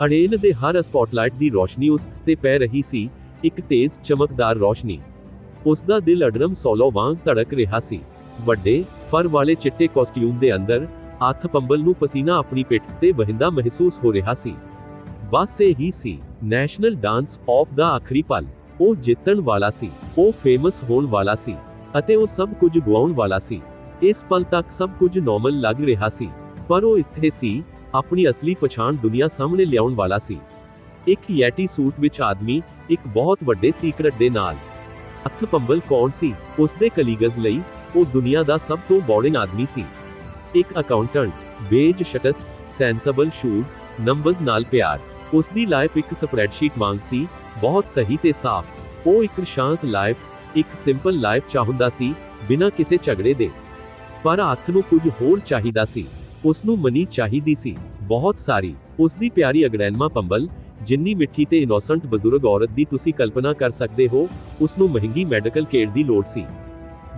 ਅੜੇਲ ਦੇ ਹਰ ਸਪੌਟਲਾਈਟ ਦੀ ਰੋਸ਼ਨੀ ਉਸ ਤੇ ਪੈ ਰਹੀ ਸੀ, ਇੱਕ ਤੇਜ਼, ਚਮਕਦਾਰ ਰੋਸ਼ਨੀ। ਉਸ ਦਾ ਦਿਲ ਅਡਰਮ ਸੋਲੋ ਵਾਂਗ ਧੜਕ ਰਿਹਾ ਸੀ। ਵੱਡੇ, ਫਰ ਵਾਲੇ ਚਿੱਟੇ ਕਾਸਟਿਊਮ ਦੇ ਅੰਦਰ, ਹੱਥ ਪੰਬਲ ਨੂੰ ਪਸੀਨਾ ਆਪਣੀ ਪਿੱਠ ਤੇ ਵਹਿੰਦਾ ਮਹਿਸੂਸ ਹੋ ਰਿਹਾ ਸੀ। ਬਸ ਇਹ ਹੀ ਸੀ, ਨੈਸ਼ਨਲ ਡਾਂਸ ਆਫ ਦਾ ਆਖਰੀ ਪਲ। ਉਹ ਜਿੱਤਣ ਵਾਲਾ ਸੀ, ਉਹ ਫੇਮਸ ਹੋਣ ਵਾਲਾ ਸੀ, ਅਤੇ ਉਹ ਸਭ ਕੁਝ ਗਵਾਉਣ ਵਾਲਾ ਸੀ। ਇਸ ਪਲ ਤੱਕ ਸਭ ਕੁਝ ਨਾਰਮਲ ਲੱਗ ਰਿਹਾ ਸੀ, ਪਰ ਉਹ ਇੱਥੇ ਸੀ ਆਪਣੀ ਅਸਲੀ ਪਛਾਣ ਦੁਨੀਆ ਸਾਹਮਣੇ ਲਿਆਉਣ ਵਾਲਾ ਸੀ। ਇੱਕ ਯੈਟੀ ਸੂਟ ਵਿੱਚ ਆਦਮੀ, ਇੱਕ ਬਹੁਤ ਵੱਡੇ ਸੀਕ੍ਰੇਟ ਦੇ ਨਾਲ। ਹੱਥ ਪੰਬਲ ਕੌਣ ਸੀ? ਉਸ ਦੇ ਕਲੀਗਜ਼ ਲਈ ਉਹ ਦੁਨੀਆ ਦਾ ਸਭ ਤੋਂ ਬੋਰਿੰਗ ਆਦਮੀ ਸੀ। ਇੱਕ accountant beige shirts sensible shoes numbers ਨਾਲ ਪਿਆਰ। ਉਸ ਦੀ ਲਾਈਫ ਇੱਕ ਸਪਰੈਡਸ਼ੀਟ ਵਾਂਗ ਸੀ, ਬਹੁਤ ਸਹੀ ਤੇ ਸਾਫ਼। ਉਹ ਇੱਕ ਸ਼ਾਂਤ ਲਾਈਫ ਇੱਕ ਸਿੰਪਲ ਲਾਈਫ ਚਾਹੁੰਦਾ ਸੀ, ਬਿਨਾਂ ਕਿਸੇ ਝਗੜੇ ਦੇ। ਪਰ ਹੱਥ ਨੂੰ ਕੁਝ ਹੋਰ ਚਾਹੀਦਾ ਸੀ। ਉਸ ਨੂੰ ਮਨੀ ਚਾਹੀਦੀ ਸੀ। ਬਹੁਤ ਸਾਰੀ। ਉਸ ਦੀ ਪਿਆਰੀ ਅਗਰੈਨਮਾ ਪੰਬਲ, ਜਿੰਨੀ ਮਿੱਠੀ ਤੇ ਇਨੋਸੈਂਟ ਬਜ਼ੁਰਗ ਔਰਤ ਦੀ ਤੁਸੀਂ ਕਲਪਨਾ ਕਰ ਸਕਦੇ ਹੋ ਉਸ ਨੂੰ ਮਹਿੰਗੀ ਮੈਡੀਕਲ ਕੇਅਰ ਦੀ ਲੋੜ ਸੀ।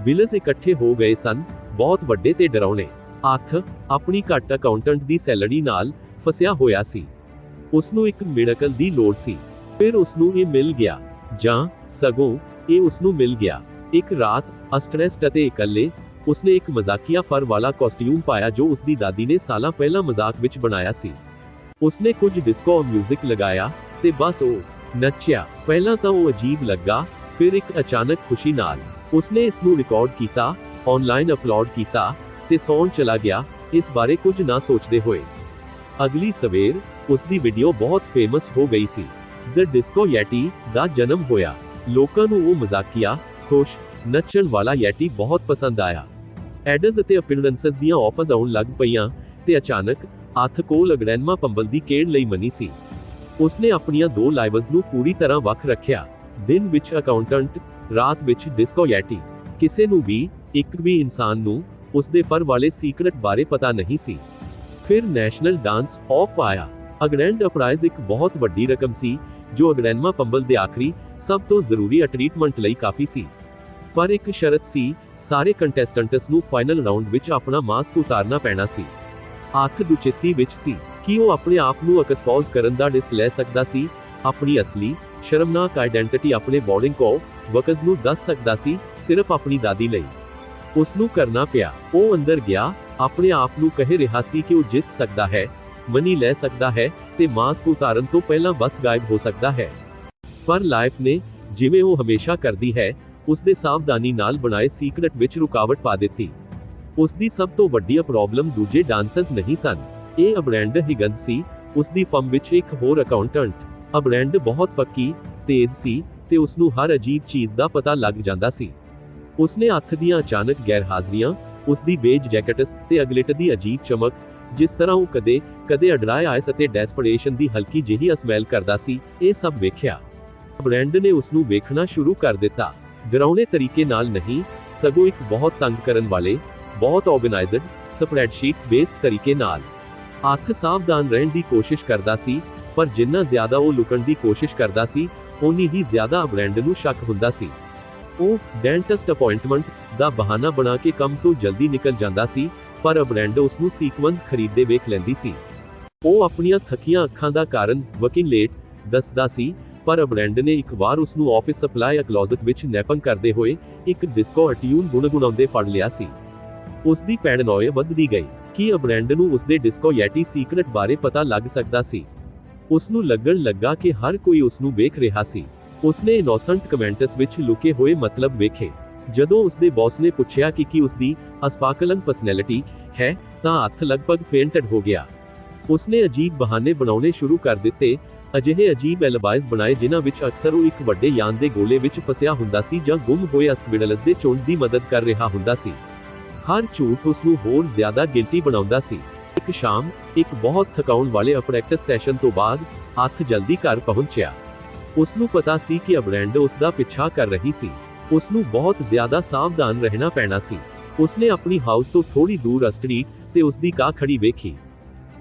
ਬਿਲਸ ਇਕੱਠੇ ਹੋ ਗਏ ਸਨ, ਬਹੁਤ ਵੱਡੇ ਤੇ ਡਰਾਉਣੇ। ਹੱਥ ਆਪਣੀ ਘੱਟ ਅਕਾਊਂਟੈਂਟ ਦੀ ਸੈਲਰੀ ਨਾਲ ਫਸਿਆ ਹੋਇਆ ਸੀ। ਉਸ ਨੂੰ ਇੱਕ ਮਿਰਾਕਲ ਦੀ ਲੋੜ ਸੀ। ਫਿਰ ਉਸ ਨੂੰ ਇਹ ਮਿਲ ਗਿਆ। ਜਾਂ, ਸਗੋਂ, ਇਹ ਉਸ ਨੂੰ ਮਿਲ ਗਿਆ। ਇੱਕ ਰਾਤ, ਅਸਟ੍ਰੈਸਡ ਅਤੇ ਇਕੱਲੇ ਉਸਨੇ ਇੱਕ ਮਜ਼ਾਕੀਆ ਫਰ ਵਾਲਾ ਕਾਸਟਿਊਮ ਪਾਇਆ ਜੋ ਉਸਦੀ ਦਾਦੀ ਨੇ ਸਾਲਾਂ ਪਹਿਲਾਂ ਮਜ਼ਾਕ ਵਿੱਚ ਬਣਾਇਆ ਸੀ। ਉਸਨੇ ਕੁਝ ਡਿਸਕੋ ਮਿਊਜ਼ਿਕ ਲਗਾਇਆ ਤੇ ਬਸ ਉਹ ਨੱਚਿਆ। ਪਹਿਲਾਂ ਤਾਂ ਉਹ ਅਜੀਬ ਲੱਗਾ, ਫਿਰ ਇੱਕ ਅਚਾਨਕ ਖੁਸ਼ੀ ਨਾਲ ਉਸਨੇ ਇਸ ਨੂੰ ਰਿਕਾਰਡ ਕੀਤਾ ਆਨਲਾਈਨ ਅਪਲੋਡ ਕੀਤਾ ਤੇ ਸੌਣ ਚਲਾ ਗਿਆ, ਇਸ ਬਾਰੇ ਕੁਝ ਨਾ ਸੋਚਦੇ ਹੋਏ। ਅਗਲੀ ਸਵੇਰ ਉਸਦੀ ਵੀਡੀਓ ਬਹੁਤ ਫੇਮਸ ਹੋ ਗਈ ਸੀ। ਦ ਡਿਸਕੋ ਯੈਟੀ ਦਾ ਜਨਮ ਹੋਇਆ। ਲੋਕਾਂ ਨੂੰ ਉਹ ਮਜ਼ਾਕੀਆ, ਖੁਸ਼, ਨੱਚਣ ਵਾਲਾ ਯੈਟੀ ਬਹੁਤ ਪਸੰਦ ਆਇਆ। ਐਡਸ ਅਤੇ ਅਪੀਅਰੈਂਸਸ ਦੀਆਂ ਆਫਰਸ ਆਉਣ ਲੱਗ ਪਈਆਂ ਤੇ ਅਚਾਨਕ ਹੱਥ ਕੋਲ ਅਗਰੈਨਮਾ ਪੰਬਲ ਦੀ ਕੇੜ ਲਈ ਮਨੀ ਸੀ। ਉਸਨੇ ਆਪਣੀਆਂ ਦੋ ਲਾਈਵਸ ਨੂੰ ਪੂਰੀ ਤਰ੍ਹਾਂ ਵੱਖ ਰੱਖਿਆ। ਦਿਨ ਵਿੱਚ ਅਕਾਊਂਟੈਂਟ ਰਾਤ ਵਿੱਚ ਡਿਸਕੋ ਯੈਟੀ ਕਿਸੇ ਨੂੰ ਵੀ, ਇੱਕ ਵੀ ਇਨਸਾਨ ਨੂੰ ਉਸਦੇ ਫਰ ਵਾਲੇ ਸੀਕ੍ਰੇਟ ਬਾਰੇ ਪਤਾ ਨਹੀਂ ਸੀ। ਫਿਰ ਨੈਸ਼ਨਲ ਡਾਂਸ ਆਫ ਆਇਆ। ਅਗਰੈਂਡ ਅਪਰਾਈਜ਼ ਇੱਕ ਬਹੁਤ ਵੱਡੀ ਰਕਮ ਸੀ, ਜੋ ਅਗਰੈਨਮਾ ਪੰਬਲ ਦੇ ਆਖਰੀ, ਸਭ ਤੋਂ ਜ਼ਰੂਰੀ ਅਟਰੀਟਮੈਂਟ ਲਈ ਕਾਫੀ ਸੀ। ਪਰ ਇੱਕ ਸ਼ਰਤ ਸੀ, ਸਾਰੇ ਕੰਟੈਸਟੈਂਟਸ ਨੂੰ ਫਾਈਨਲ ਰਾਉਂਡ ਵਿੱਚ ਆਪਣਾ ਮਾਸਕ ਉਤਾਰਨਾ ਪੈਣਾ ਸੀ। ਹੱਥ ਦੁਚਿੱਤੀ ਵਿੱਚ ਸੀ, ਕਿ ਉਹ ਆਪਣੇ ਆਪ ਨੂੰ ਐਕਸਪੋਜ਼ ਕਰਨ ਦਾ ਰਿਸਕ ਲੈ ਸਕਦਾ ਸੀ? ਆਪਣੀ ਅਸਲੀ, ਸ਼ਰਮਨਾਕ ਆਇਡੈਂਟੀਟੀ ਆਪਣੇ ਬੋਰਡਿੰਗ ਕੋ ਵਕਜ਼ ਨੂੰ ਦੱਸ ਸਕਦਾ ਸੀ, ਸਿਰਫ ਆਪਣੀ ਦਾਦੀ ਲਈ। ਉਸ ਨੂੰ ਕਰਨਾ ਪਿਆ, ਉਹ ਅੰਦਰ ਗਿਆ, ਆਪਣੇ ਆਪ ਨੂੰ ਕਹਿ ਰਿਹਾ ਸੀ ਕਿ ਉਹ ਜਿੱਤ ਸਕਦਾ ਹੈ ਮਨੀ ਲੈ ਸਕਦਾ ਹੈ ਤੇ ਮਾਸਕ ਉਤਾਰਨ ਤੋਂ ਪਹਿਲਾਂ ਬਸ ਗਾਇਬ ਹੋ ਸਕਦਾ ਹੈ। ਪਰ ਲਾਈਫ ਨੇ, ਜਿਵੇਂ ਉਹ ਹਮੇਸ਼ਾ ਕਰਦੀ ਹੈ ਉਸ ਦੇ ਸਾਵਧਾਨੀ ਨਾਲ ਬਣਾਏ ਸੀਕ੍ਰੇਟ ਵਿੱਚ ਰੁਕਾਵਟ ਪਾ ਦਿੱਤੀ। ਉਸ ਦੀ ਸਭ ਤੋਂ ਵੱਡੀ ਪ੍ਰੋਬਲਮ ਦੂਜੇ ਡਾਂਸਰਸ ਨਹੀਂ ਸਨ। ਇਹ ਅਬਰੈਂਡ ਹਿਗਨਸ ਸੀ। ਉਸ ਦੀ ਫਰਮ ਵਿੱਚ ਇੱਕ ਹੋਰ ਅਕਾਊਂਟੈਂਟ ਅਬਰੈਂਡ ਬਹੁਤ ਪੱਕੀ, ਤੇਜ਼ ਸੀ ਤੇ ਉਸ ਨੂੰ ਹਰ ਅਜੀਬ ਚੀਜ਼ ਦਾ ਪਤਾ ਲੱਗ ਜਾਂਦਾ ਸੀ। ਉਸਨੇ ਹੱਥ ਦੀਆਂ ਅਚਾਨਕ ਗੈਰ ਹਾਜ਼ਰੀਆਂ ਉਸ ਦੀ ਬੇਜ ਜੈਕਟਸ ਤੇ ਅਗਲਿਟ ਦੀ ਅਜੀਬ ਚਮਕ, ਜਿਸ ਤਰ੍ਹਾਂ ਉਹ ਕਦੇ ਕਦੇ ਅਡਰਾਏ ਆਇਸ ਅਤੇ ਡੈਸਪਰੇਸ਼ਨ ਦੀ ਹਲਕੀ ਜਿਹੀ ਅਸਮੈਲ ਕਰਦਾ ਸੀ, ਇਹ ਸਭ ਵੇਖਿਆ। ਬ੍ਰੈਂਡ ਨੇ ਉਸ ਨੂੰ ਵੇਖਣਾ ਸ਼ੁਰੂ ਕਰ ਦਿੱਤਾ। ਡਰਾਉਣੇ ਤਰੀਕੇ ਨਾਲ ਨਹੀਂ, ਸਗੋਂ ਇੱਕ ਬਹੁਤ ਤੰਗ ਕਰਨ ਵਾਲੇ, ਬਹੁਤ ਆਰਗੇਨਾਈਜ਼ਡ ਸਪਰੈਡਸ਼ੀਟ ਬੇਸਡ ਤਰੀਕੇ ਨਾਲ। ਹੱਥ ਸਾਵਧਾਨ ਰਹਿਣ ਦੀ ਕੋਸ਼ਿਸ਼ ਕਰਦਾ ਸੀ, ਪਰ ਜਿੰਨਾ ਜ਼ਿਆਦਾ ਉਹ ਲੁਕਣ ਦੀ ਕੋਸ਼ਿਸ਼ ਕਰਦਾ ਸੀ ਉਨੀ ਹੀ ਜ਼ਿਆਦਾ ਬ੍ਰੈਂਡ ਨੂੰ ਸ਼ੱਕ ਹੁੰਦਾ ਸੀ। ਉਹ ਡੈਂਟਿਸਟ ਅਪਾਇੰਟਮੈਂਟ ਦਾ ਬਹਾਨਾ ਬਣਾ ਕੇ ਕੰਮ ਤੋਂ ਜਲਦੀ ਨਿਕਲ ਜਾਂਦਾ ਸੀ, ਪਰ ਬ੍ਰੈਂਡ ਉਸ ਨੂੰ ਸੀਕਵੈਂਸ ਖਰੀਦਦੇ ਵੇਖ ਲੈਂਦੀ ਸੀ। ਉਹ ਆਪਣੀਆਂ ਥੱਕੀਆਂ ਅੱਖਾਂ ਦਾ ਕਾਰਨ ਵਕਿੰਗ ਲੇਟ ਦੱਸਦਾ ਸੀ ਪਰ ਬ੍ਰੈਂਡ ਨੇ ਇੱਕ ਵਾਰ ਉਸ ਨੂੰ ਆਫਿਸ ਸਪਲਾਈ ਕਲੋਜ਼ਟ ਵਿੱਚ ਨੈਪਿੰਗ ਕਰਦੇ ਹੋਏ ਇੱਕ ਡਿਸਕੋ ਅਟਿਊਨ ਗੁਣਗੁਣਾਉਂਦੇ ਫੜ ਲਿਆ ਸੀ। ਉਸ ਦੀ ਪੈਰਨੋਇਆ ਵੱਧਦੀ ਗਈ ਕਿ ਬ੍ਰੈਂਡ ਨੂੰ ਉਸ ਦੇ ਡਿਸਕੋ ਯੈਟੀ ਸੀਕ੍ਰੇਟ ਬਾਰੇ ਪਤਾ ਲੱਗ ਸਕਦਾ ਸੀ। ਉਸ ਨੂੰ ਲੱਗਣ ਲੱਗਾ ਕਿ ਹਰ ਕੋਈ ਉਸ ਨੂੰ ਵੇਖ ਰਿਹਾ ਸੀ। ਉਸਨੇ ਇਨੋਸੈਂਟ ਕਮੈਂਟਸ ਵਿੱਚ ਲੁਕੇ ਹੋਏ ਮਤਲਬ ਵੇਖੇ। ਜਦੋਂ ਉਸ ਦੇ ਬੌਸ ਨੇ ਪੁੱਛਿਆ ਕਿ ਕੀ ਉਸ ਦੀ ਅਸਪਾਕਲਨ ਪਰਸਨੈਲਿਟੀ ਹੈ ਤਾਂ ਹੱਥ ਲਗਭਗ ਫੇਂਟਡ ਹੋ ਗਿਆ। ਉਸਨੇ ਅਜੀਬ ਬਹਾਨੇ ਬਣਾਉਣੇ ਸ਼ੁਰੂ ਕਰ ਦਿੱਤੇ ਅਜਿਹੇ ਅਜੀਬ ਐਲਬਾਈਜ਼ ਬਣਾਏ ਜਿਨ੍ਹਾਂ ਵਿੱਚ ਅਕਸਰ ਉਹ ਇੱਕ ਵੱਡੇ ਯਾਨ ਦੇ ਗੋਲੇ ਵਿੱਚ ਫਸਿਆ ਹੁੰਦਾ ਸੀ ਜਾਂ ਗੁੰਮ ਹੋਏ ਅਸਕਵਿਡਲਸ ਦੇ ਚੁੰਡ ਦੀ ਮਦਦ ਕਰ ਰਿਹਾ ਹੁੰਦਾ ਸੀ। ਹਰ ਝੂਠ ਉਸ ਨੂੰ ਹੋਰ ਜ਼ਿਆਦਾ ਗਿਲਟੀ ਬਣਾਉਂਦਾ ਸੀ। ਇੱਕ ਸ਼ਾਮ, ਇੱਕ ਬਹੁਤ ਥਕਾਉਣ ਵਾਲੇ ਪ੍ਰੈਕਟਿਸ ਸੈਸ਼ਨ ਤੋਂ ਬਾਅਦ ਹੱਥ ਜਲਦੀ ਘਰ ਪਹੁੰਚਿਆ। ਉਸ ਨੂੰ ਪਤਾ ਸੀ ਕਿ ਅਬਰੈਂਡ ਉਸ ਦਾ ਪਿੱਛਾ ਕਰ ਰਹੀ ਸੀ। ਉਸ ਨੂੰ ਬਹੁਤ ਜ਼ਿਆਦਾ ਸਾਵਧਾਨ ਰਹਿਣਾ ਪੈਣਾ ਸੀ। ਉਸਨੇ ਆਪਣੀ ਹਾਊਸ ਤੋਂ ਥੋੜੀ ਦੂਰ ਸਟਰੀਟ ਤੇ ਉਸ ਦੀ ਕਾਰ ਖੜੀ ਵੇਖੀ।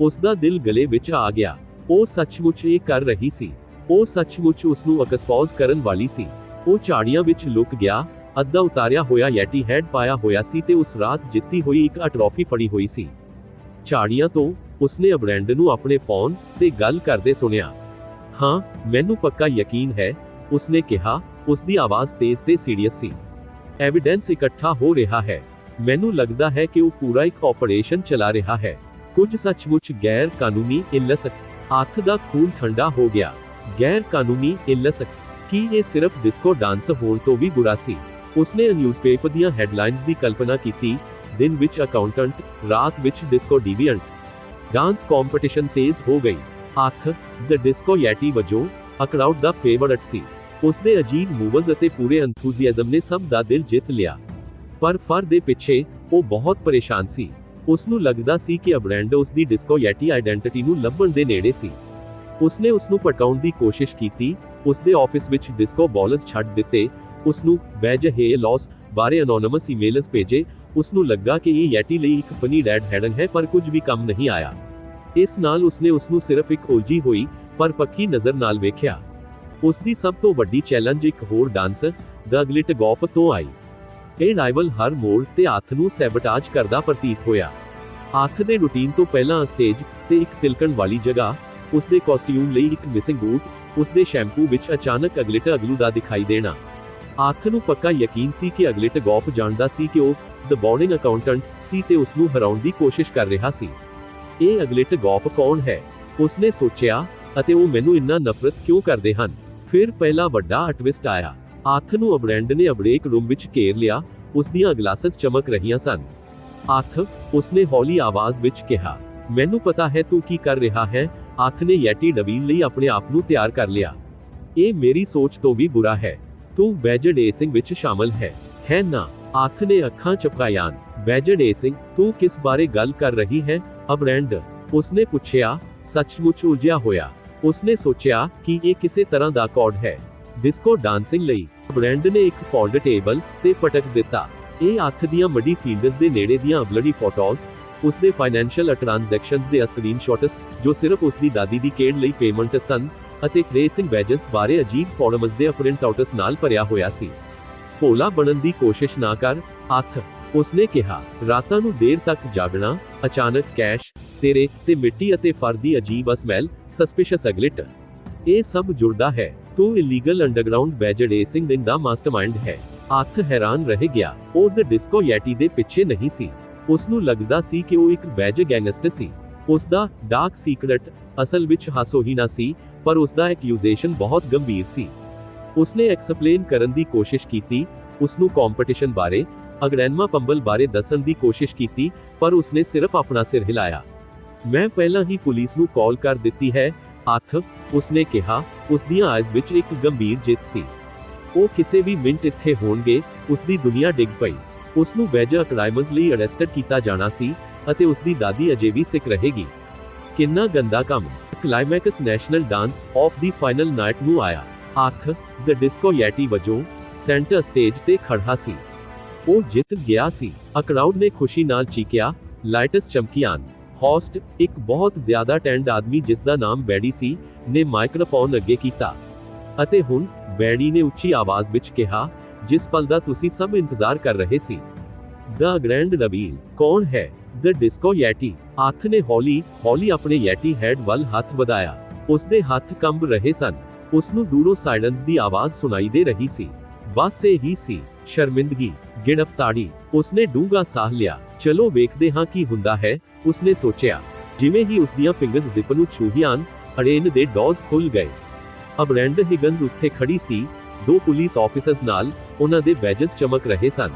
ਉਸ ਦਾ ਦਿਲ ਗਲੇ ਵਿੱਚ ਆ ਗਿਆ। ਉਹ ਸੱਚਮੁੱਚ ਇਹ ਕਰ ਰਹੀ ਸੀ। ਉਹ ਸੱਚਮੁੱਚ ਉਸ ਨੂੰ ਐਕਸਪੋਜ਼ ਕਰਨ ਵਾਲੀ ਸੀ। ਉਹ ਝਾੜੀਆਂ ਵਿੱਚ ਲੁਕ ਗਿਆ, ਅੱਧਾ ਉਤਾਰਿਆ ਹੋਇਆ ਯੈਟੀ ਹੈਡ ਪਾਇਆ ਹੋਇਆ ਸੀ ਤੇ ਉਸ ਰਾਤ ਜਿੱਤੀ ਹੋਈ ਇੱਕ ਟਰੋਫੀ ਫੜੀ ਹੋਈ ਸੀ। ਝਾੜੀਆਂ ਤੋਂ ਉਸਨੇ ਅਬਰੈਂਡ ਨੂੰ ਆਪਣੇ ਫੋਨ ਤੇ ਗੱਲ ਕਰਦੇ ਸੁਣਿਆ। ਹਾਂ, ਮੈਨੂੰ ਪੱਕਾ ਯਕੀਨ ਹੈ, ਉਸਨੇ ਕਿਹਾ, ਉਸਦੀ ਆਵਾਜ਼ ਤੇਜ਼ ਤੇ ਸੀਰੀਅਸ ਸੀ। ਐਵੀਡੈਂਸ ਇਕੱਠਾ ਹੋ ਰਿਹਾ ਹੈ। ਮੈਨੂੰ ਲੱਗਦਾ ਹੈ ਕਿ ਉਹ ਪੂਰਾ ਇੱਕ ਆਪਰੇਸ਼ਨ ਚਲਾ ਰਿਹਾ ਹੈ। ਕੁਝ ਸੱਚਮੁੱਚ ਗੈਰ ਕਾਨੂੰਨੀ ਇਲਸ ਹੱਥ ਦਾ ਖੂਨ ਠੰਡਾ ਹੋ ਗਿਆ। ਗੈਰ ਕਾਨੂੰਨੀ ਇਲਸ, ਕੀ ਇਹ ਸਿਰਫ ਡਿਸਕੋ ਡਾਂਸ ਹੋਣ ਤੋਂ ਵੀ ਬੁਰਾ ਸੀ? ਉਸਨੇ ਨਿਊਜ਼ਪੇਪਰ ਦੀਆਂ ਹੈਡਲਾਈਨਸ ਦੀ ਕਲਪਨਾ ਕੀਤੀ, ਦਿਨ ਵਿੱਚ ਅਕਾਊਂਟੈਂਟ ਰਾਤ ਵਿੱਚ ਡਿਸਕੋ ਡਿਵੀਐਂਟ ਡਾਂਸ ਕੰਪੀਟੀਸ਼ਨ ਤੇਜ਼ ਹੋ ਗਈ। ਹੱਥ ਦ ਡਿਸਕੋ ਯੈਟੀ ਵਜੋਂ ਅਕਰਾਊਡ ਦਾ ਫੇਵਰਟ ਸੀ। ਉਸ ਅਜੀਬ ਮੂਵਜ਼ ਅਤੇ ਪੂਰੇ ਐਂਥੂਸੀਆਜ਼ਮ ਨੇ ਸਭ ਦਾ ਦਿਲ ਜਿੱਤ ਲਿਆ। ਪਰ ਫਰ ਦੇ ਪਿੱਛੇ, ਉਹ ਬਹੁਤ ਪਰੇਸ਼ਾਨ ਸੀ। ਉਸ ਨੂੰ ਲੱਗਦਾ ਸੀ ਕਿ ਅਬਰੈਂਡ ਉਸ ਦੀ ਡਿਸਕੋ ਆਇਡੈਂਟੀਟੀ ਨੂੰ ਲੱਭਣ ਦੇ ਨੇੜੇ ਸੀ। ਉਸਨੇ ਉਸ ਨੂੰ ਪਟਾਉਣ ਦੀ ਕੋਸ਼ਿਸ਼ ਕੀਤੀ ਉਸ ਦੇ ਆਫਿਸ ਵਿੱਚ ਡਿਸਕੋ ਬਾਲਸ ਛੱਡ ਦਿੱਤੇ ਉਸ ਨੂੰ ਬੈਜ ਹੈ ਲਾਸ ਬਾਰੇ ਅਨੋਨਿਮਸ ਈਮੇਲਸ ਭੇਜੇ ਉਸ ਨੂੰ ਲੱਗਾ ਕਿ ਇਹ ਯੈਟੀ ਲਈ ਇੱਕ ਫਨੀ ਡੈਡ ਹੈਡਿੰਗ ਹੈ, ਪਰ ਕੁਝ ਵੀ ਕੰਮ ਨਹੀਂ ਆਇਆ। ਇਸ ਨਾਲ ਉਸਨੇ ਉਸ ਨੂੰ ਸਿਰਫ ਇੱਕ ਉਲਝੀ ਹੋਈ, ਪਰ ਪੱਕੀ ਨਜ਼ਰ ਨਾਲ ਵੇਖਿਆ। ਉਸ ਦੀ ਸਭ ਤੋਂ ਵੱਡੀ ਚੈਲੰਜ ਇੱਕ ਹੋਰ ਡਾਂਸਰ ਦ ਗਲਿਟ ਗੋਫ ਤੋਂ ਆਈ। ਇਹ ਰਾਈਵਲ ਹਰ ਮੋੜ ਤੇ ਹੱਥ ਨੂੰ ਸੈਬਟਾਜ ਕਰਦਾ ਪ੍ਰਤੀਤ ਹੋਇਆ। ਹੱਥ ਦੇ ਰੁਟੀਨ ਤੋਂ ਪਹਿਲਾਂ ਸਟੇਜ ਤੇ ਇੱਕ ਤਿਲਕਣ ਵਾਲੀ ਜਗ੍ਹਾ, ਉਸ ਦੇ ਕਾਸਟਿਊਮ ਲਈ ਇੱਕ ਮਿਸਿੰਗ ਬੂਟ, ਉਸ ਦੇ ਸ਼ੈਂਪੂ ਵਿੱਚ ਅਚਾਨਕ ਅਗਲਿਟ ਅਗਲੂ ਦਾ ਦਿਖਾਈ ਦੇਣਾ। ਹੱਥ ਨੂੰ ਪੱਕਾ ਯਕੀਨ ਸੀ ਕਿ ਅਗਲਿਟ ਗੋਫ ਜਾਣਦਾ ਸੀ ਕਿ ਉਹ ਦ ਬੋਰਡਿੰਗ ਅਕਾਊਂਟੈਂਟ ਸੀ ਤੇ ਉਸ ਨੂੰ ਹਰਾਉਣ ਦੀ ਕੋਸ਼ਿਸ਼ ਕਰ ਰਿਹਾ ਸੀ। ਇਹ ਅਗਲਿਟ ਗੋਫ ਕੌਣ ਹੈ? ਉਸਨੇ ਸੋਚਿਆ ਅਤੇ ਉਹ ਮੈਨੂੰ ਇੰਨਾ ਨਫ਼ਰਤ ਕਿਉਂ ਕਰਦੇ ਹਨ? ਫਿਰ ਪਹਿਲਾ ਵੱਡਾ ਟਵਿਸਟ ਆਇਆ। ਹੱਥ ਨੂੰ ਅਬਰੈਂਡ ਨੇ ਅਬਰੇਕ ਰੂਮ ਵਿੱਚ ਘੇਰ ਲਿਆ ਉਸ ਦੀਆਂ ਗਲਾਸਸ ਚਮਕ ਰਹੀਆਂ ਸਨ। ਹੱਥ, ਉਸਨੇ ਹੌਲੀ ਆਵਾਜ਼ ਵਿੱਚ ਕਿਹਾ, ਮੈਨੂੰ ਪਤਾ ਹੈ ਤੂੰ ਕੀ ਕਰ ਰਿਹਾ ਹੈ। ਹੱਥ ਨੇ ਯੈਟੀ ਡਵੀਲ ਲਈ ਆਪਣੇ ਆਪ ਨੂੰ ਤਿਆਰ ਕਰ ਲਿਆ। ਇਹ ਮੇਰੀ ਸੋਚ ਤੋਂ ਵੀ ਬੁਰਾ ਹੈ। ਤੂੰ ਬੈਜਡ ਏਸਿੰਗ ਵਿੱਚ ਸ਼ਾਮਲ ਹੈ। ਹੈ ਨਾ? ਹੱਥ ਨੇ ਅੱਖਾਂ ਚਪਕਾਇਆਂ ਬੈਜਡ ਏਸਿੰਗ ਤੂੰ ਕਿਸ ਬਾਰੇ ਗੱਲ ਕਰ ਰਹੀ ਹੈ? ਅਬਰੈਂਡ ਉਸਨੇ ਪੁੱਛਿਆ, ਸੱਚਮੁੱਚ ਉਲਝਿਆ ਹੋਇਆ? ਉਸਨੇ ਸੋਚਿਆ, ਕਿ ਇਹ ਕਿਸੇ ਤਰ੍ਹਾਂ ਦਾ ਕੋਡ ਹੈ? ਡਿਸਕੋ ਡਾਂਸਿੰਗ ਲਈ। ਬ੍ਰੈਂਡ ਨੇ ਇੱਕ ਫੋਲਡ ਟੇਬਲ ਤੇ ਪਟਕ ਦਿੱਤਾ। ਇਹ ਹੱਥ ਦੀਆਂ ਮੱਡੀ ਫੀਲਡਸ ਦੇ ਨੇੜੇ ਦੀਆਂ ਬਲਡੀ ਫੋਟੋਜ਼, ਉਸ ਦੇ ਫਾਈਨੈਂਸ਼ੀਅਲ ਟ੍ਰਾਂਜੈਕਸ਼ਨਸ ਦੇ ਸਕਰੀਨਸ਼ਾਟਸ ਜੋ ਸਿਰਫ ਉਸ ਦੀ ਦਾਦੀ ਦੀ ਕੇਡ ਲਈ ਪੇਮੈਂਟ ਸਨ ਅਤੇ ਰੇਸਿੰਗ ਬੈਜਸ ਬਾਰੇ ਅਜੀਬ ਫੋਰਮਸ ਦੇ ਪ੍ਰਿੰਟ ਆਊਟਸ ਨਾਲ ਭਰਿਆ ਹੋਇਆ ਸੀ। ਭੋਲਾ ਬਣਨ ਦੀ ਕੋਸ਼ਿਸ਼ ਨਾ ਕਰ ਹੱਥ ਉਸਨੇ ਕਿਹਾ। ਰਾਤਾਂ ਨੂੰ ਦੇਰ ਤੱਕ ਜਾਗਣਾ, ਅਚਾਨਕ ਕੈਸ਼, ਤੇਰੇ ਤੇ ਮਿੱਟੀ ਅਤੇ ਫਰ ਦੀ ਅਜੀਬ ਸਮੈਲ ਸਸਪੀਸ਼ੀਅਸ ਅਗਲਿਟ। ਇਹ ਸਭ ਜੁੜਦਾ ਹੈ। ਤੂੰ ਇਲੀਗਲ ਅੰਡਰਗਰਾਉਂਡ ਬੈਜਡ ਏਸਿੰਗ ਦਿਨ ਦਾ ਮਾਸਟਰਮਾਈਂਡ ਹੈ। ਹੱਥ ਹੈਰਾਨ ਰਹਿ ਗਿਆ, ਉਹ ਦ ਡਿਸਕੋ ਯੈਟੀ ਦੇ ਪਿੱਛੇ ਨਹੀਂ ਸੀ। ਉਸ ਨੂੰ ਲੱਗਦਾ ਸੀ ਕਿ ਉਹ ਇੱਕ ਬੈਜ ਗੈਂਗਸਟਰ ਸੀ। ਉਸ ਦਾ ਡਾਰਕ ਸੀਕ੍ਰੇਟ ਅਸਲ ਵਿੱਚ ਹਾਸੋਹੀਣਾ ਸੀ, ਪਰ ਉਸ ਦਾ ਐਕਿਊਜ਼ੇਸ਼ਨ ਬਹੁਤ ਗੰਭੀਰ ਸੀ। ਉਸਨੇ ਐਕਸਪਲੇਨ ਕਰਨ ਦੀ ਕੋਸ਼ਿਸ਼ ਕੀਤੀ ਉਸ ਨੂੰ ਕੰਪੀਟੀਸ਼ਨ ਬਾਰੇ ਅਗਰੈਨਮਾ ਪੰਬਲ ਬਾਰੇ ਦੱਸਣ ਦੀ ਕੋਸ਼ਿਸ਼ ਕੀਤੀ, ਪਰ ਉਸਨੇ ਸਿਰਫ ਆਪਣਾ ਸਿਰ ਹਿਲਾਇਆ। ਮੈਂ ਪਹਿਲਾਂ ਹੀ ਪੁਲਿਸ ਨੂੰ ਕਾਲ ਕਰ ਦਿੱਤੀ ਹੈ ਹੱਥ, ਉਸਨੇ ਕਿਹਾ ਉਸ ਦੀਆਂ ਆਈਜ਼ ਵਿੱਚ ਇੱਕ ਗੰਭੀਰ ਜਿੱਤ ਸੀ। ਉਹ ਕਿਸੇ ਵੀ ਮਿੰਟ ਇੱਥੇ ਹੋਣਗੇ ਉਸ ਦੀ ਦੁਨੀਆ ਡਿੱਗ ਪਈ। ਉਸ ਨੂੰ ਬੈਜਾ ਕ੍ਰਾਈਮਸ ਲਈ ਅਰੈਸਟਡ ਕੀਤਾ ਜਾਣਾ ਸੀ ਅਤੇ ਉਸ ਦੀ ਦਾਦੀ ਅਜੇ ਵੀ ਸਿੱਖ ਰਹੇਗੀ। ਕਿੰਨਾ ਗੰਦਾ ਕੰਮ! ਕਲਾਈਮੈਕਸ ਨੈਸ਼ਨਲ ਡਾਂਸ ਆਫ ਦੀ ਫਾਈਨਲ ਨਾਈਟ ਨੂੰ ਆਇਆ। ਹੱਥ, ਦ ਡਿਸਕੋ ਯੈਟੀ ਵਜੋਂ ਸੈਂਟਰ ਸਟੇਜ ਤੇ ਖੜਾ ਸੀ। ਉਹ ਜਿੱਤ ਗਿਆ ਸੀ। ਅਕਰਾਊਡ ਨੇ ਖੁਸ਼ੀ ਨਾਲ ਚੀਕਿਆ, ਲਾਈਟਸ ਚਮਕੀਆਂ। ਹੋਸਟ ਇੱਕ ਬਹੁਤ ਜ਼ਿਆਦਾ ਟੈਂਡ ਆਦਮੀ ਜਿਸ ਦਾ ਨਾਮ ਬੈਡੀ ਸੀ, ਨੇ ਮਾਈਕਰੋਫੋਨ ਅੱਗੇ ਕੀਤਾ। ਅਤੇ ਹੁਣ ਬੈਡੀ ਨੇ ਉੱਚੀ ਆਵਾਜ਼ ਵਿੱਚ ਕਿਹਾ, ਜਿਸ ਪਲ ਦਾ ਤੁਸੀਂ ਸਭ ਇੰਤਜ਼ਾਰ ਕਰ ਰਹੇ ਸੀ। ਦਾ ਗ੍ਰੈਂਡ ਰਵੀਲ ਕੌਣ ਹੈ? The disco yeti. ਹੱਥ ਨੇ ਹੌਲੀ ਹੌਲੀ ਆਪਣੇ ਯੈਟੀ ਹੈਡ ਵੱਲ ਹੱਥ ਵਧਾਇਆ। ਉਸ ਹੱਥ ਕੰਬ ਰਹੇ ਸਨ। ਉਸ ਨੂੰ ਦੂਰੋਂ ਸਾਇਲੈਂਸ ਦੀ ਆਵਾਜ਼ ਸੁਣਾਈ ਦੇ ਰਹੀ ਸੀ। ਬਸ ਇਹ ਹੀ ਸੀ, ਸ਼ਰਮਿੰਦਗੀ ਗਿਣਫਤਾੜੀ ਉਸਨੇ ਡੂੰਘਾ ਸਾਹ ਲਿਆ। ਚਲੋ ਵੇਖਦੇ ਹਾਂ ਕੀ ਹੁੰਦਾ ਹੈ। ਉਸਨੇ ਸੋਚਿਆ, ਜਿਵੇਂ ਹੀ ਉਸ ਦੀਆਂ ਫਿੰਗਰਸ ਜ਼ਿਪ ਨੂੰ ਛੂਹੀਆਂ ਅੜੇਨ ਦੇ ਡੋਜ਼ ਖੁੱਲ ਗਏ। ਅਬਰੈਂਡ ਹਿਗਨਸ ਉੱਥੇ ਖੜੀ ਸੀ, ਦੋ ਪੁਲਿਸ ਆਫੀਸਰਸ ਨਾਲ ਉਹਨਾਂ ਦੇ ਬੈਜਸ ਚਮਕ ਰਹੇ ਸਨ।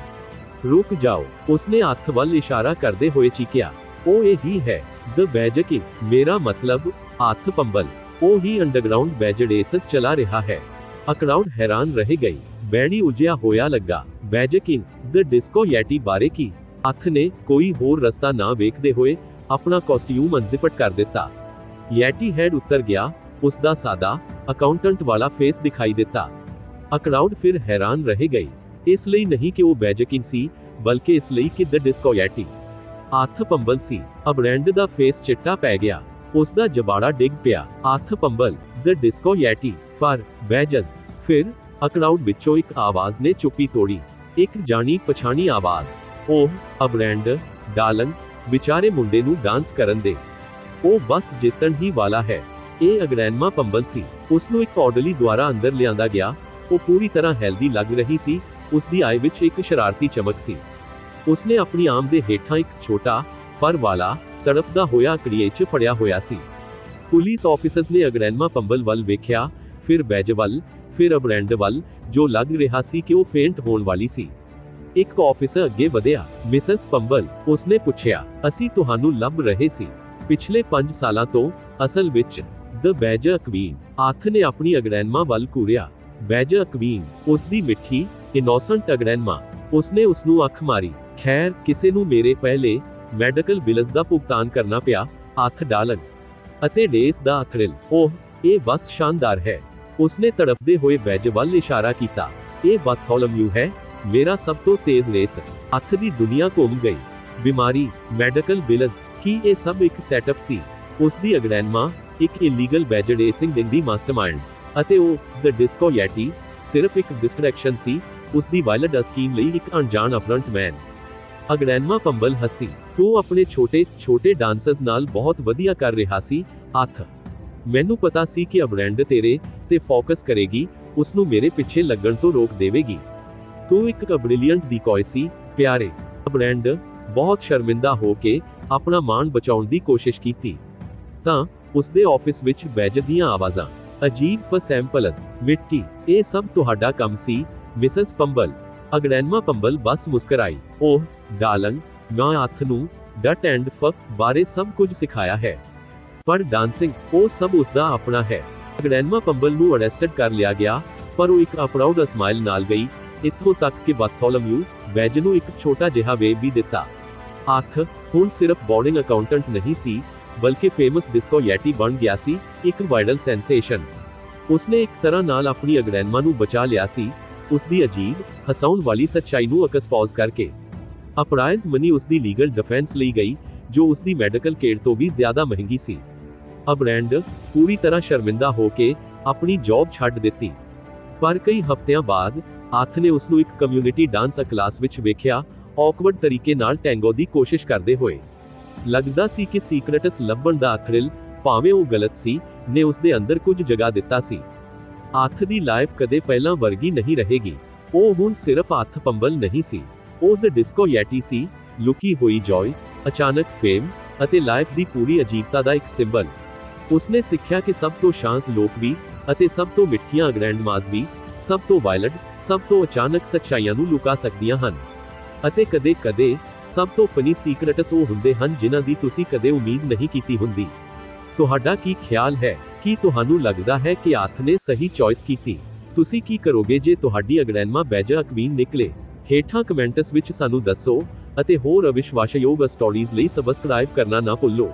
ਰੁਕ ਜਾਓ, ਉਸਨੇ ਹੱਥ ਵੱਲ ਇਸ਼ਾਰਾ ਕਰਦੇ ਹੋਏ ਚੀਕਿਆ, ਉਹ ਇਹ ਹੀ ਹੈ ਦ ਬੈਜਕੀ ਮੇਰਾ ਮਤਲਬ, ਹੱਥ ਪੰਬਲ, ਉਹ ਹੀ ਅੰਡਰਗਰਾਉਂਡ ਬੈਜਡੇਸਸ ਚਲਾ ਰਿਹਾ ਹੈ। ਅਕਰਾਊਡ ਹੈਰਾਨ ਰਹਿ ਗਈ ਬੈੜੀ ਉਜਿਆ ਹੋਇਆ ਲੱਗਾ ਬੈਜਕਿੰਗ ਦ ਡਿਸਕੋ ਯੈਟੀ ਬਾਰੇ ਕੀ? ਹੱਥ ਨੇ ਕੋਈ ਹੋਰ ਰਸਤਾ ਨਾ ਵੇਖਦੇ ਹੋਏ ਆਪਣਾ ਕਾਸਟਿਊਮ ਅਨਜ਼ਿਪਟ ਕਰ ਦਿੱਤਾ। ਯੈਟੀ ਹੈਡ ਉੱਤਰ ਗਿਆ, ਉਸ ਦਾ ਸਾਦਾ ਅਕਾਊਂਟੈਂਟ ਵਾਲਾ ਫੇਸ ਦਿਖਾਈ ਦਿੱਤਾ। ਅਕਰਾਊਡ ਫਿਰ ਹੈਰਾਨ ਰਹਿ ਗਈ ਇਸ ਲਈ ਨਹੀਂ ਕਿ ਉਹ ਬੈਜਕਿਨ ਸੀ, ਬਲਕਿ ਇਸ ਲਈ ਕਿ ਦ ਡਿਸਕੋ ਯੈਟੀ ਹੱਥ ਪੰਬਲ ਸੀ ਅਬਰੈਂਡ ਦਾ ਫੇਸ ਚਿੱਟਾ ਪੈ ਗਿਆ। ਉਸ ਦਾ ਜਬਾੜਾ ਡਿੱਗ ਪਿਆ। ਹੱਥ ਪੰਬਲ ਦ ਡਿਸਕੋ ਯੈਟੀ ਪਰ ਬੈਜਸ ਫਿਰ ਅਕਰਾਊਡ ਵਿੱਚੋਂ ਇੱਕ ਆਵਾਜ਼ ਨੇ ਚੁੱਪੀ ਤੋੜੀ। ਇੱਕ ਜਾਣੀ ਪਛਾਣੀ ਆਵਾਜ਼। ਉਹ ਅਬਰੈਂਡ ਡਾਲਨ, ਵਿਚਾਰੇ ਮੁੰਡੇ ਨੂੰ ਡਾਂਸ ਕਰਨ ਦੇ। ਉਹ ਬਸ ਜਿੱਤਣ ਹੀ ਵਾਲਾ ਹੈ। ਇਹ ਅਗਰੈਨਮਾ ਪੰਬਲ ਸੀ। ਉਸ ਨੂੰ ਇੱਕ ਆਰਡਰਲੀ ਦੁਆਰਾ ਅੰਦਰ ਲਿਆਂਦਾ ਗਿਆ। ਉਹ ਪੂਰੀ ਤਰ੍ਹਾਂ ਹੈਲਦੀ ਲੱਗ ਰਹੀ ਸੀ। ਉਸ ਦੀ ਆਈ ਵਿੱਚ ਇੱਕ ਸ਼ਰਾਰਤੀ ਚਮਕ ਸੀ। ਉਸਨੇ ਆਪਣੀ ਆਮ ਦੇ ਹੇਠਾਂ ਇੱਕ ਛੋਟਾ, ਫਰ ਵਾਲਾ, ਤੜਫਦਾ ਹੋਇਆ ਕੜੀਏਚ ਫੜਿਆ ਹੋਇਆ ਸੀ। ਪੁਲਿਸ ਆਫੀਸਰਸ ਨੇ ਅਗਰੈਨਮਾ ਪੰਬਲ ਵੱਲ ਵੇਖਿਆ। ਫਿਰ ਬੈਜ ਵੱਲ ਫਿਰ ਅਬਰੈਂਡ ਵੱਲ, ਜੋ ਲੱਗ ਰਿਹਾ ਸੀ ਕਿ ਉਹ ਫੇਂਟ ਹੋਣ ਵਾਲੀ ਸੀ। ਇੱਕ ਆਫੀਸਰ ਅੱਗੇ ਵਧਿਆ, ਮਿਸਸ ਪੰਬਲ, ਉਸਨੇ ਪੁੱਛਿਆ, ਅਸੀਂ ਤੁਹਾਨੂੰ ਲੱਭ ਰਹੇ ਸੀ। ਪਿਛਲੇ 5 ਸਾਲਾਂ ਤੋਂ ਅਸਲ ਵਿੱਚ ਦ ਬੈਜਰ ਕਵੀਨ ਆਥ ਨੇ ਆਪਣੀ ਅਗਰੈਨਮਾ ਵੱਲ ਘੂਰਿਆ। ਬੈਜਰ ਕਵੀਨ ਉਸ ਦੀ ਮਿੱਠੀ, ਇਨੋਸੈਂਟ ਅਗਰੈਨਮਾ ਉਸਨੇ ਉਸ ਨੂੰ ਅੱਖ ਮਾਰੀ। ਖੈਰ, ਕਿਸੇ ਨੂੰ ਮੇਰੇ ਪਹਿਲੇ ਮੈਡੀਕਲ ਬਿਲਸ ਦਾ ਭੁਗਤਾਨ ਕਰਨਾ ਪਿਆ ਹੱਥ ਡਾਲਨ, ਅਤੇ ਡੇਸ ਦਾ ਅਥਰਿਲ। ਉਹ ਇਹ ਬਸ ਸ਼ਾਨਦਾਰ ਹੈ। ਉਸਨੇ ਤੜਫਦੇ ਹੋਏ ਬੈਜ ਵੱਲ ਇਸ਼ਾਰਾ ਕੀਤਾ। ਇਹ ਬਾਥੋਲਮਯੂ ਹੈ ਮੇਰਾ ਸਭ ਤੋਂ ਤੇਜ਼ ਰੇਸ, ਹੱਥ ਦੀ ਦੁਨੀਆ ਘੁੰਮ ਗਈ। ਬਿਮਾਰੀ ਮੈਡੀਕਲ ਬਿਲਸ ਕੀ ਇਹ ਸਭ ਇੱਕ ਸੈਟਅਪ ਸੀ? ਉਸ ਦੀ ਅਗਰੈਨਮਾ ਇੱਕ ਇਲੀਗਲ ਬੈਜ ਰੇਸਿੰਗ ਦੀ ਮਾਸਟਰਮਾਈਂਡ ਅਤੇ ਉਹ ਦ ਡਿਸਕੋ ਯੈਟੀ ਸਿਰਫ ਇੱਕ ਡਿਸਟਰੈਕਸ਼ਨ ਸੀ ਉਸ ਦੀ ਵਾਇਲਡ ਸਕੀਮ ਲਈ ਇੱਕ ਅਣਜਾਣ ਅਫਰੰਟ ਮੈਨ ਅਗਰੈਨਮਾ ਪੰਬਲ ਹੱਸੀ ਤੂੰ ਆਪਣੇ ਛੋਟੇ ਛੋਟੇ ਡਾਂਸਰਸ ਨਾਲ ਬਹੁਤ ਵਧੀਆ ਕਰ ਰਿਹਾ ਸੀ, ਹੱਥ। ਮੈਨੂੰ ਪਤਾ ਸੀ ਕਿ ਅਬਰੈਂਡ ਤੇਰੇ ਤੇ ਫੋਕਸ ਕਰੇਗੀ ਉਸ ਨੂੰ ਮੇਰੇ ਪਿੱਛੇ ਲੱਗਣ ਤੋਂ ਰੋਕ ਦੇਵੇਗੀ। ਤੂੰ ਇੱਕ ਬ੍ਰਿਲੀਅੰਟ ਡਿਕੋਏ ਸੀ, ਪਿਆਰੇ। ਅਬਰੈਂਡ ਬਹੁਤ ਸ਼ਰਮਿੰਦਾ ਹੋ ਕੇ ਆਪਣਾ ਮਾਣ ਬਚਾਉਣ ਦੀ ਕੋਸ਼ਿਸ਼ ਕੀਤੀ। ਤਾਂ ਉਸ ਆਫਿਸ ਵਿੱਚ ਬੈਜ ਦੀਆਂ ਆਵਾਜ਼ਾਂ, ਅਜੀਬ ਫ ਮਿੱਟੀ ਇਹ ਸਭ ਤੁਹਾਡਾ ਕੰਮ ਸੀ, ਮਿਸਸ ਪੰਬਲ। ਅਗਰੈਨਮਾ ਪੰਬਲ ਬਸ ਮੁਸਕਰਾਈ, ਓਹ, ਡਾਲਨ, ਮੈਂ ਹੱਥ ਨੂੰ ਡਟ ਐਂਡ ਫ ਬਾਰੇ ਸਭ ਕੁਝ ਸਿਖਾਇਆ ਹੈ। ਪਰ ਡਾਂਸਿੰਗ, ਉਹ ਸਭ ਉਸਦਾ ਆਪਣਾ ਹੈ। ਗ੍ਰੈਂਡਮਾ ਪੰਬਲ ਨੂੰ ਅਰੈਸਟਡ ਕਰ ਲਿਆ ਗਿਆ, ਪਰ ਉਹ ਇੱਕ ਅਪਰਾਊਡ ਸਮਾਈਲ ਨਾਲ ਗਈ ਇੱਥੋਂ ਤੱਕ ਕਿ ਬਾਥੋਲਮਯੂ ਬੈਜ ਨੂੰ ਇੱਕ ਛੋਟਾ ਜਿਹਾ ਵੇਵ ਵੀ ਦਿੱਤਾ। ਹੱਥ, ਹੁਣ ਸਿਰਫ ਬੋਰਡਿੰਗ ਅਕਾਊਂਟੈਂਟ ਨਹੀਂ ਸੀ, ਬਲਕਿ ਫੇਮਸ ਡਿਸਕੋ ਯੈਟੀ ਬਣ ਗਿਆ ਸੀ, ਇੱਕ ਵਾਇਰਲ ਸੈਂਸੇਸ਼ਨ। ਉਸਨੇ ਇੱਕ ਤਰ੍ਹਾਂ ਨਾਲ ਆਪਣੀ ਅਗਰੈਨਮਾ ਨੂੰ ਬਚਾ ਲਿਆ ਸੀ ਉਸ ਦੀ ਅਜੀਬ, ਹਸਾਉਣ ਵਾਲੀ ਸੱਚਾਈ ਨੂੰ ਐਕਸਪੋਜ਼ ਕਰਕੇ। ਅਪਰਾਈਜ਼ ਮਨੀ ਉਸ ਦੀ ਲੀਗਲ ਡਿਫੈਂਸ ਲਈ ਗਈ, ਜੋ ਉਸ ਦੀ ਮੈਡੀਕਲ ਕੇਅਰ ਤੋਂ ਵੀ ਜ਼ਿਆਦਾ ਮਹਿੰਗੀ ਸੀ। ਅਬਰੈਂਡ, ਪੂਰੀ ਤਰ੍ਹਾਂ ਸ਼ਰਮਿੰਦਾ ਹੋ ਕੇ ਆਪਣੀ ਜੌਬ ਛੱਡ ਦਿੱਤੀ। ਪਰ ਕਈ ਹਫ਼ਤਿਆਂ ਬਾਅਦ ਆਥ ਨੇ ਉਸ ਨੂੰ ਇੱਕ ਕਮਿਊਨਿਟੀ ਡਾਂਸ ਕਲਾਸ ਵਿੱਚ ਵੇਖਿਆ ਔਕਵਰਡ ਤਰੀਕੇ ਨਾਲ ਟੈਂਗੋ ਦੀ ਕੋਸ਼ਿਸ਼ ਕਰਦੇ ਹੋਏ। ਲੱਗਦਾ ਸੀ ਕਿ ਸੀਕ੍ਰੇਟਸ ਲੱਭਣ ਦਾ ਅਥਰਿਲ ਭਾਵੇਂ ਉਹ ਗਲਤ ਸੀ, ਨੇ ਉਸ ਦੇ ਅੰਦਰ ਕੁਝ ਜਗਾ ਦਿੱਤਾ ਸੀ। ਆਥ ਦੀ ਲਾਈਫ ਕਦੇ ਪਹਿਲਾਂ ਵਰਗੀ ਨਹੀਂ ਰਹੇਗੀ। ਉਹ ਹੁਣ ਸਿਰਫ ਹੱਥ ਪੰਬਲ ਨਹੀਂ ਸੀ। ਉਹ ਦ ਡਿਸਕੋ ਯੈਟੀ ਸੀ, ਲੁਕੀ ਹੋਈ ਜੋਏ ਅਚਾਨਕ ਫੇਮ ਅਤੇ ਲਾਈਫ ਦੀ ਪੂਰੀ ਅਜੀਬਤਾ ਦਾ ਇੱਕ ਸਿੰਬਲ ਉਸਨੇ ਸਿੱਖਿਆ ਕਿ ਸਭ ਤੋਂ ਸ਼ਾਂਤ ਲੋਕ ਵੀ ਅਤੇ ਸਭ ਤੋਂ ਮਿੱਠੀਆਂ ਗ੍ਰੈਂਡਮਾਜ਼ ਵੀ ਸਭ ਤੋਂ ਵਾਇਲਡ, ਸਭ ਤੋਂ ਅਚਾਨਕ ਸੱਚਾਈਆਂ ਨੂੰ ਲੁਕਾ ਸਕਦੀਆਂ ਹਨ। ਅਤੇ ਕਦੇ-ਕਦੇ ਸਭ ਤੋਂ ਫਨੀ ਸੀਕ੍ਰੇਟਸ ਉਹ ਹੁੰਦੇ ਹਨ ਜਿਨ੍ਹਾਂ ਦੀ ਤੁਸੀਂ ਕਦੇ ਉਮੀਦ ਨਹੀਂ ਕੀਤੀ ਹੁੰਦੀ। ਤੁਹਾਡਾ ਕੀ ਖਿਆਲ ਹੈ? ਕੀ ਤੁਹਾਨੂੰ ਲੱਗਦਾ ਹੈ ਕਿ ਆਥ ਨੇ ਸਹੀ ਚੋਇਸ ਕੀਤੀ? ਤੁਸੀਂ ਕੀ ਕਰੋਗੇ ਜੇ ਤੁਹਾਡੀ ਅਗਰੈਨਮਾ ਬੈਜਾ ਕਵੀਨ ਨਿਕਲੇ? ਹੇਠਾਂ ਕਮੈਂਟਸ ਵਿੱਚ ਸਾਨੂੰ ਦੱਸੋ ਅਤੇ ਹੋਰ ਅਵਿਸ਼ਵਾਸਯੋਗ ਸਟੋਰੀਜ਼ ਲਈ ਸਬਸਕ੍ਰਾਈਬ ਕਰਨਾ ਨਾ ਭੁੱਲੋ।